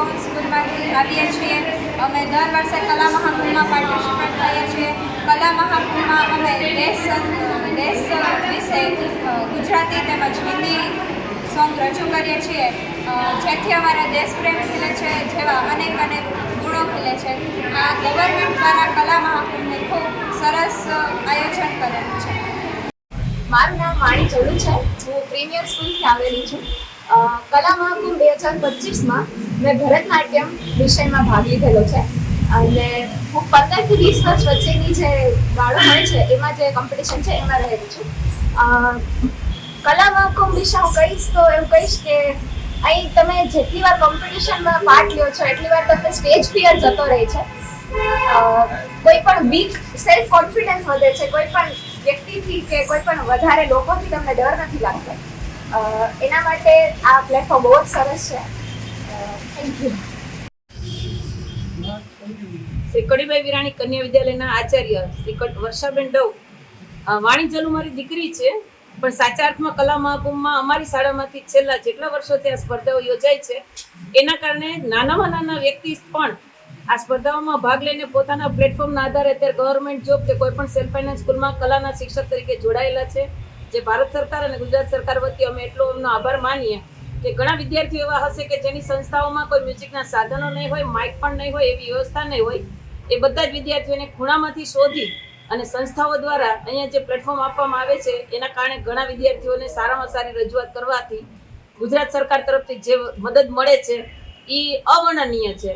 પવન સ્કૂલમાંથી આવીએ છીએ. અમે દર વર્ષે કલા મહાકુંભમાં પાર્ટિસિપેટ કરીએ છીએ. કલા મહાકુંભમાં અમે દેશ દેશ વિશે ગુજરાતી તેમજ હિન્દી સોંગ રજૂ કરીએ છીએ. જેથી અમારા દેશપ્રેમ ખીલે છે જેવા અનેક અનેક ગુણો ખીલે છે. આ ગવર્મેન્ટ દ્વારા કલા મહાકુંભને ખૂબ સરસ આયોજન કરેલું છે. મારું નામ વાણી ચલુ છે. હું પ્રીમિયર સ્કૂલથી આવેલી છું. કલા મહાકુંભ બે હજાર પચીસમાં મેં ભરતનાટ્યમ વિષયમાં ભાગ લીધેલો છે. અને હું પંદરથી વીસ વર્ષ વચ્ચેની જે બાળો હોય છે, એમાં જે કોમ્પિટિશન છે, એમાં રહેલી છું. કલા મહાકુંભ વિશે હું કહીશ તો એવું કહીશ કે અહીં તમે જેટલી વાર કોમ્પિટિશનમાં પાર્ટ લ્યો છો, એટલી વાર તમને સ્ટેજ ફિયર જતો રહે છે. કોઈ પણ વીક સેલ્ફ કોન્ફિડન્સ વધે છે, કોઈ પણ વ્યક્તિથી કે કોઈ પણ વધારે લોકોથી તમને ડર નથી લાગતો. એના માટે આ પ્લેટફોર્મ બહુ જ સરસ છે. થેન્ક યુ શ્રી કડીભાઈ વિરાણી કન્યા વિદ્યાલયના આચાર્ય શ્રી વર્ષાબેન ડવ. અ, મારી દીકરી છે પણ સાચા અર્થમાં કલા મહાકુંભમાં અમારી શાળામાંથી છેલ્લા જેટલા વર્ષોથી આ સ્પર્ધાઓ યોજાય છે એના કારણે નાનામાં નાના વ્યક્તિ પણ આ સ્પર્ધાઓમાં ભાગ લઈને પોતાના પ્લેટફોર્મના આધારે અત્યારે ગવર્મેન્ટ જોબ કે કોઈ પણ સેલ્ફ ફાઇનાન્સ સ્કૂલમાં કલાના શિક્ષક તરીકે જોડાયેલા છે. જે ભારત સરકાર અને ગુજરાત સરકાર વતી અમે એટલો એમનો આભાર માનીએ કે ઘણા વિદ્યાર્થીઓ એવા હશે કે જેની સંસ્થાઓમાં કોઈ મ્યુઝિકના સાધનો નહીં હોય, માઇક પણ નહીં હોય, એવી વ્યવસ્થા નહીં હોય. એ બધા જ વિદ્યાર્થીઓને ખૂણામાંથી શોધી અને સંસ્થાઓ દ્વારા અહીંયા જે પ્લેટફોર્મ આપવામાં આવે છે, એના કારણે ઘણા વિદ્યાર્થીઓને સારામાં સારી રજૂઆત કરવાથી ગુજરાત સરકાર તરફથી જે મદદ મળે છે એ અવર્ણનીય છે.